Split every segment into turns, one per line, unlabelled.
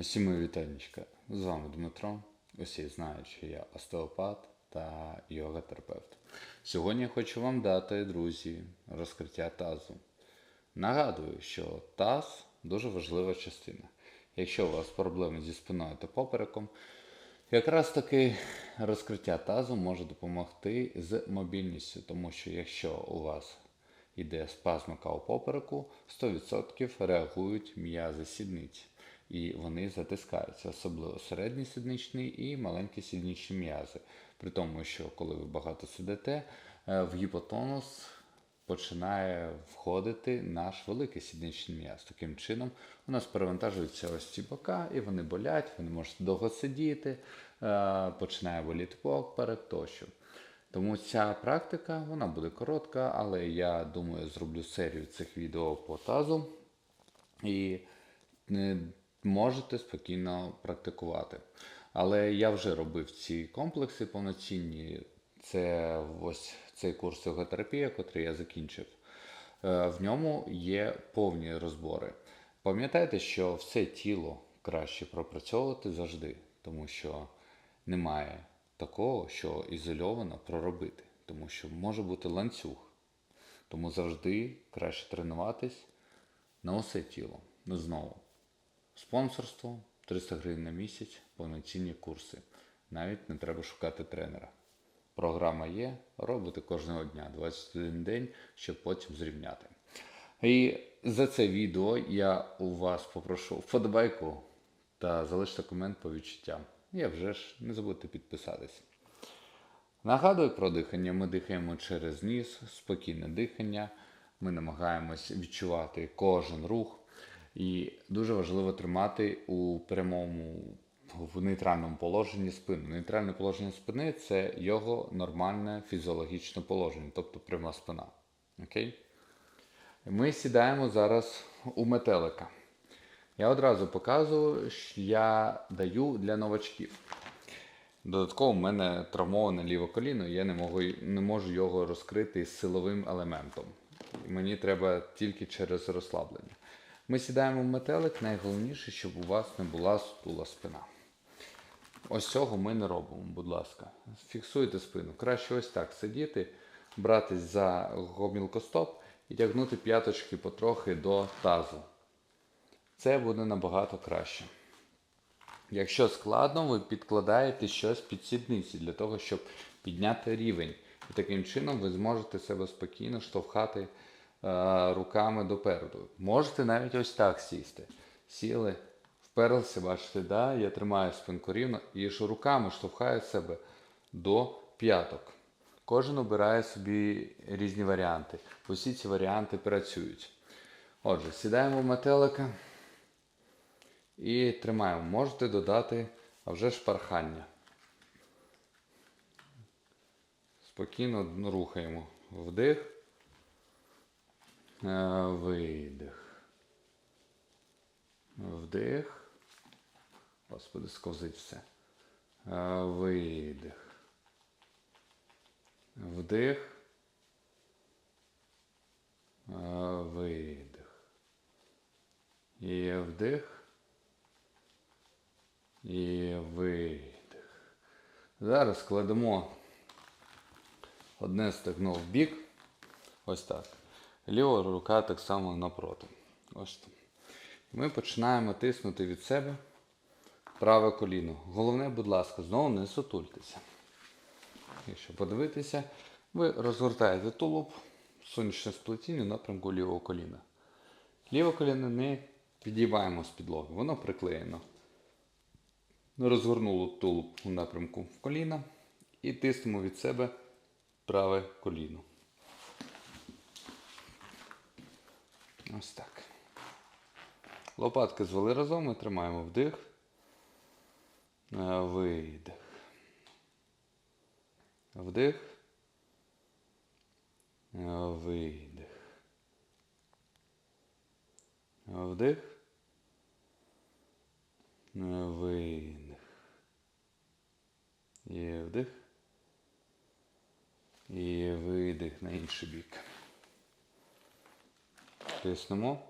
Усім мої вітанечка. З вами Дмитро. Усі знають, що я остеопат та йога-терапевт. Сьогодні я хочу вам дати, друзі, розкриття тазу. Нагадую, що таз дуже важлива частина. Якщо у вас проблеми зі спиною та попереком, якраз таки розкриття тазу може допомогти з мобільністю, тому що якщо у вас іде спазмика у попереку, 100% реагують м'язи сідниці. І вони затискаються, особливо середній сідничний і маленькі сідничні м'язи. При тому, що коли ви багато сидите, е, в гіпотонус починає входити наш великий сідничний м'яз. Таким чином у нас перевантажуються ось ці бока, і вони болять, ви не можете довго сидіти, е, починає боліти поперек тощо. Тому ця практика вона буде коротка, але я думаю, зроблю серію цих відео по тазу і е, можете спокійно практикувати. Але я вже робив ці комплекси повноцінні. Це ось цей курс йоготерапія, який я закінчив. Е, В ньому є повні розбори. Пам'ятайте, що все тіло краще пропрацьовувати завжди, тому що немає такого, що ізольовано проробити, тому що може бути ланцюг. Тому завжди краще тренуватись на усе тіло. Знову. Спонсорство 300 гривень на місяць, повноцінні курси. Навіть не треба шукати тренера. Програма є, робите кожного дня, 21 день, щоб потім зрівняти. І за це відео я у вас попрошу вподобайку та залиште комент по відчуттям. І вже ж не забудьте підписатись. Нагадую про дихання. Ми дихаємо через ніс, спокійне дихання. Ми намагаємось відчувати кожен рух. І дуже важливо тримати у прямому в нейтральному положенні спину. Нейтральне положення спини це його нормальне фізіологічне положення, тобто пряма спина. Окей? Ми сідаємо зараз у метелика. Я одразу показую, що я даю для новачків. Додатково в мене травмоване ліве коліно, я не можу, не можу його розкрити з силовим елементом. Мені треба тільки через розслаблення. Ми сідаємо в метелик, найголовніше, щоб у вас не була стула спина. Ось цього ми не робимо, будь ласка. Фіксуйте спину. Краще ось так сидіти, братись за гомілкостоп і тягнути п'яточки потрохи до тазу. Це буде набагато краще. Якщо складно, ви підкладаєте щось під сідниці для того, щоб підняти рівень. І таким чином ви зможете себе спокійно штовхати руками допереду. Можете навіть ось так сісти. Сіли, вперлися, бачите, да? я тримаю спинку рівно і ж руками штовхаю себе до п'яток. Кожен обирає собі різні варіанти. Усі ці варіанти працюють. Отже, сідаємо в метелика. І тримаємо. Можете додати а вже ж пархання. Спокійно рухаємо. Вдих. Е, Видих. Вдих. Господи, сковзить все. Е, Видих. Вдих. Е, Видих. І вдих. І видих. Зараз кладемо одне стегно в бік. Ось так. Ліва рука так само напроти. Ось. Ми починаємо тиснути від себе праве коліно. Головне, будь ласка, знову не сутультеся. Якщо подивитися, ви розгортаєте тулуб, сонячне сплетіння в напрямку лівого коліна. Ліве коліно не підіймаємо з підлоги, воно приклеєно. Розгорнуло тулуб у напрямку в коліна і тиснемо від себе праве коліно. Ось так. Лопатки звели разом і тримаємо вдих. Е, Видих. Вдих. Е, Видих. Вдих. Е, Видих. І вдих. І видих на інший бік. Тиснемо.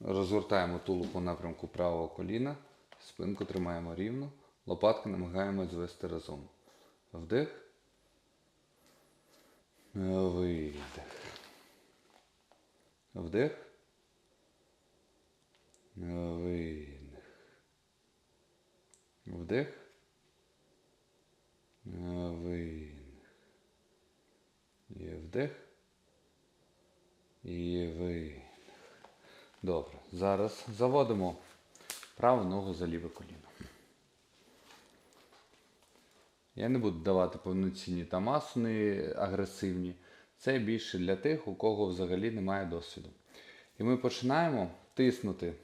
Розгортаємо тулуб у напрямку правого коліна. Спинку тримаємо рівно. Лопатки намагаємось звести разом. Вдих. Видих. Вдих. Видих. Вдих. Видих. І вдих. І видих. Добре. Зараз заводимо праву ногу за ліве коліно. Я не буду давати повноцінні тамасини агресивні. Це більше для тих, у кого взагалі немає досвіду. І ми починаємо тиснути,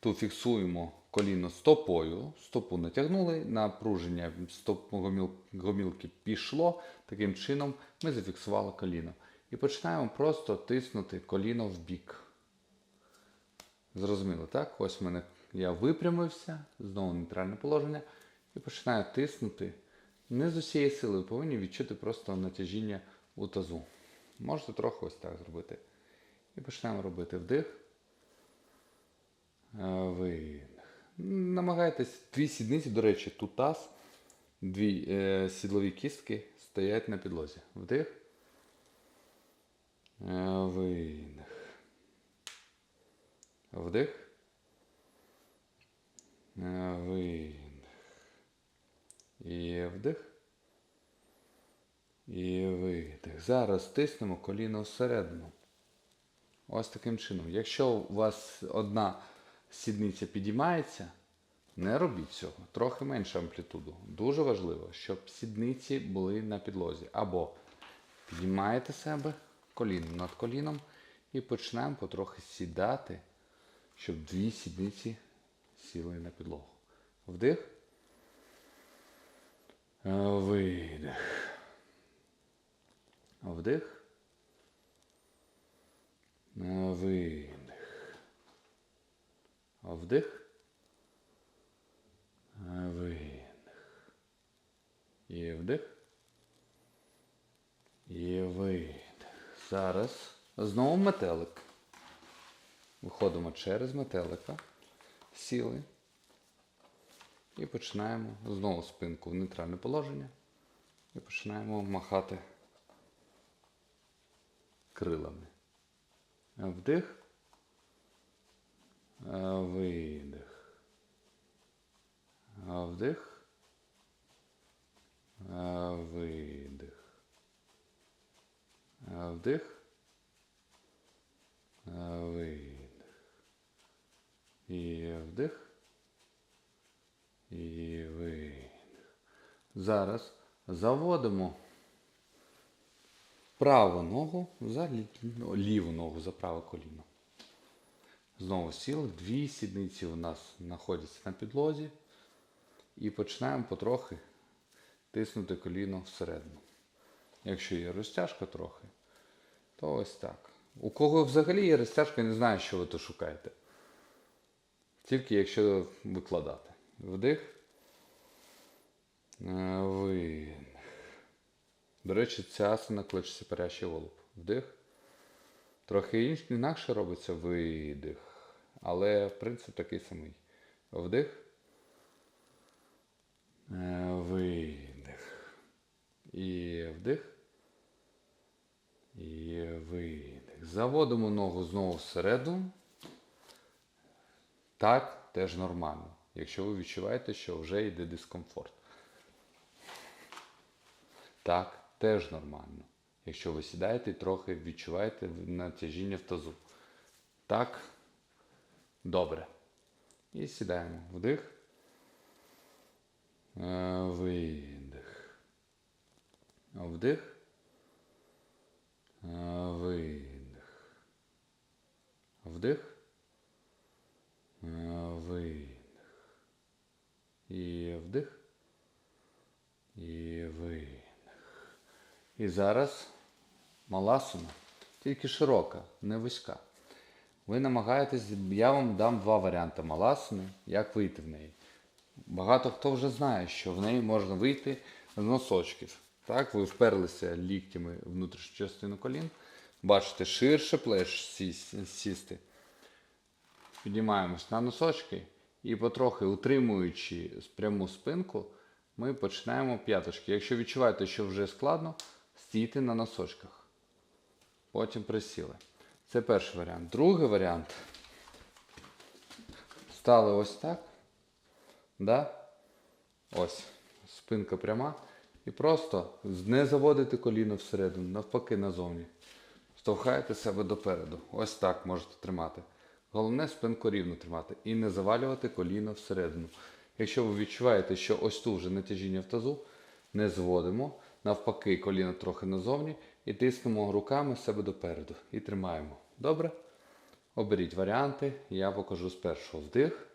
ту фіксуємо коліно стопою, стопу натягнули, напруження стоп гомілки пішло. Таким чином ми зафіксували коліно. І починаємо просто тиснути коліно в бік. Зрозуміло, так? Ось в мене я випрямився, знову нейтральне положення, і починаю тиснути. Не з усієї сили, ви повинні відчути просто натяжіння у тазу. Можете трохи ось так зробити. І починаємо робити вдих. е, Видих. Намагайтесь дві сідниці, до речі, тут таз, дві е, сідлові кістки стоять на підлозі. Вдих. Е, Видих. Вдих. Е, Видих. І вдих. І видих. Зараз тиснемо коліно всередину. Ось таким чином. Якщо у вас одна сідниця підіймається, не робіть цього. Трохи менше амплітуду. Дуже важливо, щоб сідниці були на підлозі. Або підіймаєте себе коліном над коліном і починаємо потрохи сідати, щоб дві сідниці сіли на підлогу. Вдих. Е, Видих. Вдих. Е, Видих. Вдих. Е, Видих. І вдих. І видих. Зараз знову метелик. Виходимо через метелика. Сіли. І починаємо знову спинку в нейтральне положення. І починаємо махати крилами. Вдих. Видих. Вдих. Видих. Вдих. Видих. І вдих. І видих. Зараз заводимо праву ногу за ну, ліву ногу за праве коліно. Знову сіли. Дві сідниці у нас знаходяться на підлозі. І починаємо потрохи тиснути коліно всередину. Якщо є розтяжка трохи, то ось так. У кого взагалі є розтяжка, я не знаю, що ви то шукаєте. Тільки якщо викладати. Вдих. Е, До речі, ця асана кличеться парящий голуб. Вдих. Трохи інакше робиться видих. Але принцип такий самий. Вдих. Е, Видих. І вдих. І видих. Заводимо ногу знову всередину. Так, теж нормально. Якщо ви відчуваєте, що вже йде дискомфорт. Так, теж нормально. Якщо ви сідаєте і трохи відчуваєте натяжіння в тазу. Так, добре. І сідаємо. Вдих. Е, Видих. Вдих. Е, Видих. Вдих. Е, Видих. І вдих. І видих. І зараз маласана, тільки широка, не вузька. Ви намагаєтесь, я вам дам два варіанти маласани, як вийти в неї. Багато хто вже знає, що в неї можна вийти з носочків. Так, ви вперлися ліктями внутрішню частину колін. Бачите, ширше плеш сісти. Підіймаємось на носочки І потрохи утримуючи пряму спинку, ми починаємо п'яточки. Якщо відчуваєте, що вже складно, стійте на носочках. Потім присіли. Це перший варіант. Другий варіант. Стали ось так. Да? Ось. Спинка пряма. І просто не заводите коліно всередину, навпаки назовні. Штовхаєте себе допереду. Ось так можете тримати. Головне спинку рівно тримати і не завалювати коліно всередину. Якщо ви відчуваєте, що ось тут вже натяжіння в тазу, не зводимо. Навпаки, коліно трохи назовні і тиснемо руками себе допереду. І тримаємо. Добре? Оберіть варіанти. Я покажу з першого вдих.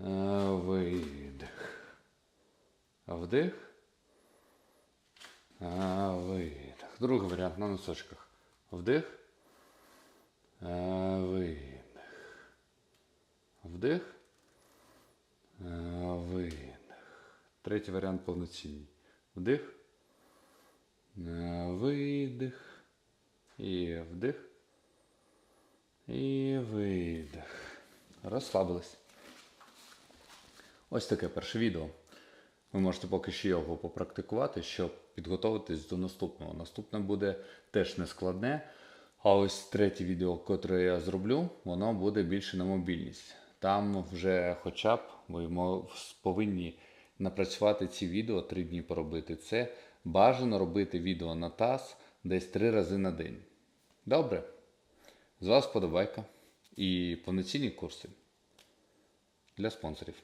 Е, Видих. Вдих. Е, Видих. Другий варіант на носочках. Вдих. Е, Видих. Вдих. Видих. Третій варіант повноцінний. Вдих. Видих. І вдих. І видих. Розслабились. Ось таке перше відео. Ви можете поки що його попрактикувати, щоб підготуватись до наступного. Наступне буде теж не складне. А ось третє відео, котре я зроблю, воно буде більше на мобільність. Там вже хоча б ви повинні напрацювати ці відео три дні поробити. Це бажано робити відео на таз десь три рази на день. Добре? З вас подобайка і повноцінні курси для спонсорів.